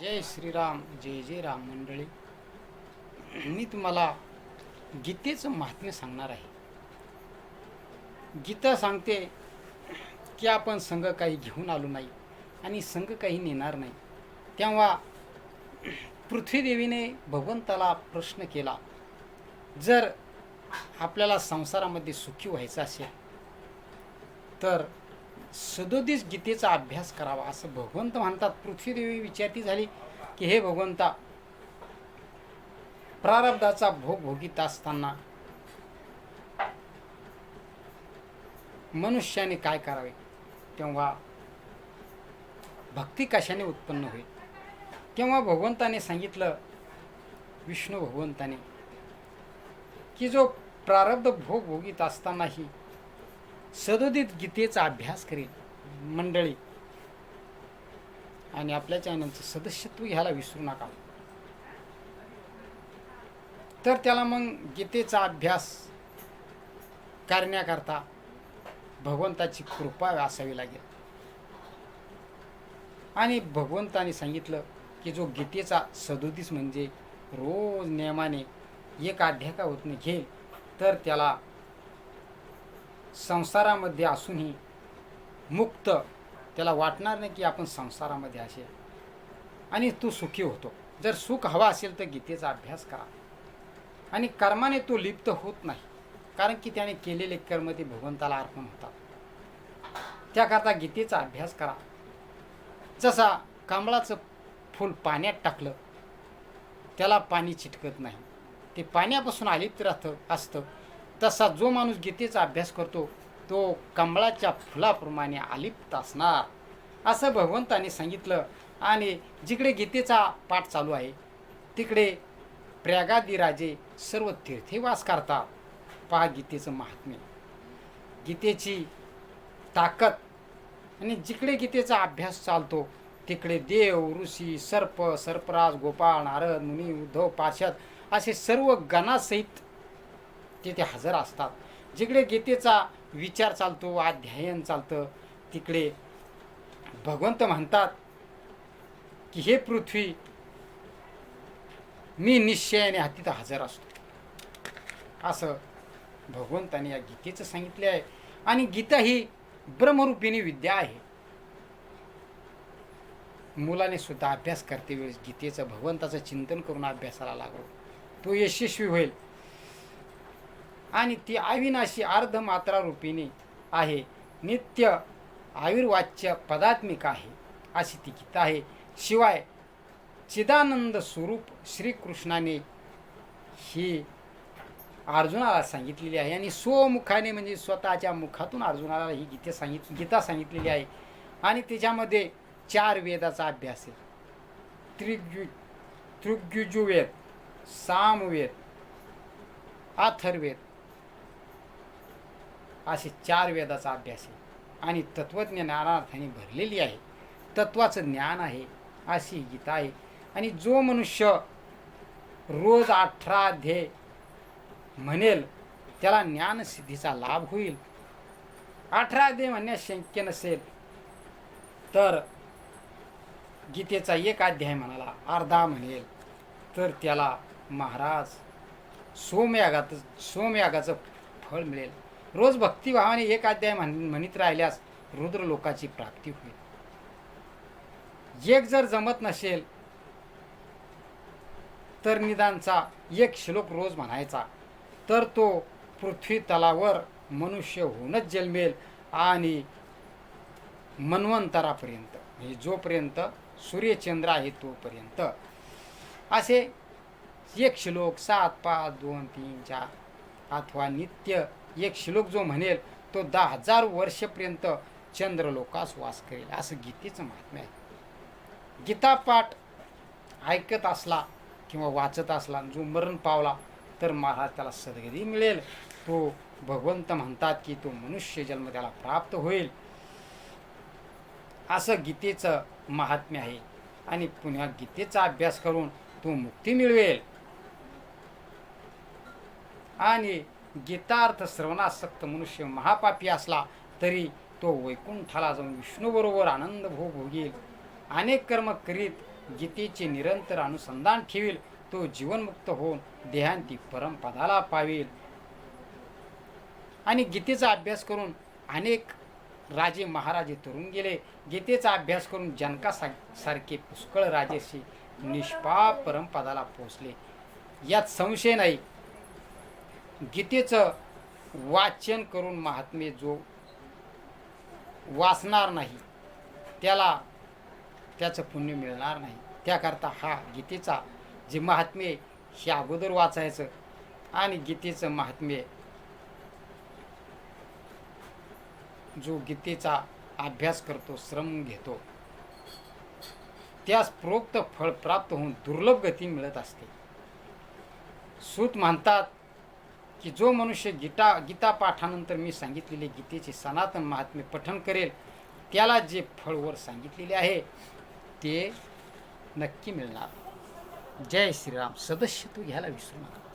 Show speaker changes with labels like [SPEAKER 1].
[SPEAKER 1] जय श्रीराम जय जय राम मंडळी. मी तुम्हाला गीतेचं महात्म्य सांगणार आहे. गीता सांगते की आपण संघ काही घेऊन आलो नाही आणि संघ काही नेणार नाही. तेव्हा पृथ्वीदेवीने भगवंताला प्रश्न केला जर आपल्याला संसारामध्ये सुखी व्हायचं असेल तर सदोदिस गीतेचा अभ्यास करावा असं भगवंत म्हणतात. पृथ्वीदेवी विचारती झाली की हे भगवंता प्रारब्धाचा भोग भोगीत असताना मनुष्याने काय करावे? तेव्हा भक्ती कशाने उत्पन्न होईल? तेव्हा भगवंताने सांगितलं विष्णू भगवंताने की जो प्रारब्ध भोग भोगीत असतानाही सदोदित गीतेचा अभ्यास करेल मंडळी. आणि आपल्या चॅनलचं सदस्यत्व घ्यायला विसरू नका. तर त्याला मग गीतेचा अभ्यास करण्याकरता भगवंताची कृपा असावी लागेल. आणि भगवंताने सांगितलं की जो गीतेचा सदोदिस म्हणजे रोज नियमाने एक अध्याय का होत नाही घेईल. तर त्याला संसारामध्ये असूनही मुक्त त्याला वाटणार नाही की आपण संसारामध्ये असे. आणि तो सुखी होतो. जर सुख हवा असेल तर गीतेचा अभ्यास करा. आणि कर्माने तो लिप्त होत नाही. कारण की त्याने केलेले कर्म ते भगवंताला अर्पण होतात. त्याकरता गीतेचा अभ्यास करा. जसा कमळाचं फूल पाण्यात टाकलं त्याला पाणी चिटकत नाही. ते पाण्यापासून अलिप्त राहतं असतं. तसा जो माणूस गीतेचा अभ्यास करतो तो कमळाच्या फुलाप्रमाणे आलिप्त असणार असं भगवंताने सांगितलं. आणि जिकडे गीतेचा पाठ चालू आहे तिकडे प्रयागादिराजे सर्व तीर्थे वास करतात. पहा गीतेचं महात्म्य. गीतेची ताकद आणि जिकडे गीतेचा अभ्यास चालतो तिकडे देव ऋषी सर्प सर्पराज गोपाळ नारद मुनी उद्धव पार्षद असे सर्व गणासहित तिथे हजर असतात. जिकडे गीतेचा विचार चालतो अध्ययन चालतं तिकडे भगवंत म्हणतात की हे पृथ्वी मी निश्चयाने हा तिथं हजर असतो. असं भगवंताने या गीतेचं सांगितले आहे. आणि गीता ही ब्रह्मरूपिणी विद्या आहे. मुलाने सुद्धा अभ्यास करते वेळेस गीतेचं भगवंताचं चिंतन करून अभ्यासाला लागलो. तो यशस्वी होईल. आणि ती अविनाशी अर्धमात्रा रूपीने आहे. नित्य आयुर्वाच्य पदात्मिक आहे अशी ती गीता आहे. शिवाय चिदानंद स्वरूप श्रीकृष्णाने ही अर्जुनाला सांगितलेली आहे आणि स्वमुखाने म्हणजे स्वतःच्या मुखातून अर्जुनाला ही गीते सांगित गीता सांगितलेली आहे. आणि त्याच्यामध्ये चार वेदाचा अभ्यास आहे. त्रिग्यु त्रिग्युजुवेद सामवेद अथर्वेद असे चार वेदाचा अभ्यास आहे. आणि तत्त्वज्ञानार्थाने भरलेली आहे. तत्वाचं ज्ञान आहे अशी गीता आहे. आणि जो मनुष्य रोज अठरा अध्याय म्हणेल त्याला ज्ञानसिद्धीचा लाभ होईल. अठरा अध्याय म्हणण्यास शक्य नसेल तर गीतेचा एक अध्याय म्हणाला अर्धा म्हणेल. तर त्याला महाराज सोमयागात सोमयागाचं फळ मिळेल. रोज भक्तिभावाने एक अध्याय म्हण म्हणत राहिल्यास रुद्र लोकाची प्राप्ती होईल. एक जर जमत नसेल तर निदानचा एक श्लोक रोज म्हणायचा. तर तो पृथ्वी तलावर मनुष्य होऊनच जन्मेल आणि मन्वंतरापर्यंत म्हणजे जोपर्यंत सूर्यचंद्र आहे तोपर्यंत. असे एक श्लोक सात पाच दोन तीन चार अथवा नित्य एक श्लोक जो म्हणेल तो दहा हजार वर्षपर्यंत चंद्रलोकास वास करेल. असं गीतेचं महात्म्य आहे. गीतापाठ ऐकत असला किंवा वाचत असला जो मरण पावला तर महाराज त्याला सदगती मिळेल. तो भगवंत म्हणतात की तो मनुष्य जन्म त्याला प्राप्त होईल. असं गीतेचं महात्म्य आहे. आणि पुन्हा गीतेचा अभ्यास करून तो मुक्ती मिळवेल. आणि गीतार्थ श्रवणासक्त मनुष्य महापापी असला तरी तो वैकुंठाला जाऊन विष्णूबरोबर आनंद भोग भोगेल. अनेक कर्म करीत गीतेचे निरंतर अनुसंधान ठेवील तो जीवनमुक्त होऊन देहांती परमपदाला पावेल. आणि गीतेचा अभ्यास करून अनेक राजे महाराजे तरुण गेले. गीतेचा अभ्यास करून जनका सारखे पुष्कळ राजेशी निष्पाप परमपदाला पोचले यात संशय नाही गीतेचं वाचन करून महात्मे जो वाचणार नाही त्याला त्याचं पुण्य मिळणार नाही. त्याकरता हा गीतेचा जे महात्म्य हे अगोदर वाचायचं आणि गीतेचं महात्म्य जो गीतेचा अभ्यास करतो श्रम घेतो त्यास प्रोक्त फळ प्राप्त होऊन दुर्लभ गती मिळत असते. सूत म्हणतात की जो मनुष्य गीता गीता पाठानंतर मी सांगितलेले गीतेचे सनातन महात्म्य पठन करेल त्याला जे फळवर सांगितलेले आहे ते नक्की मिळणार. जय श्रीराम. सदस्य तू घ्यायला विसरू नका.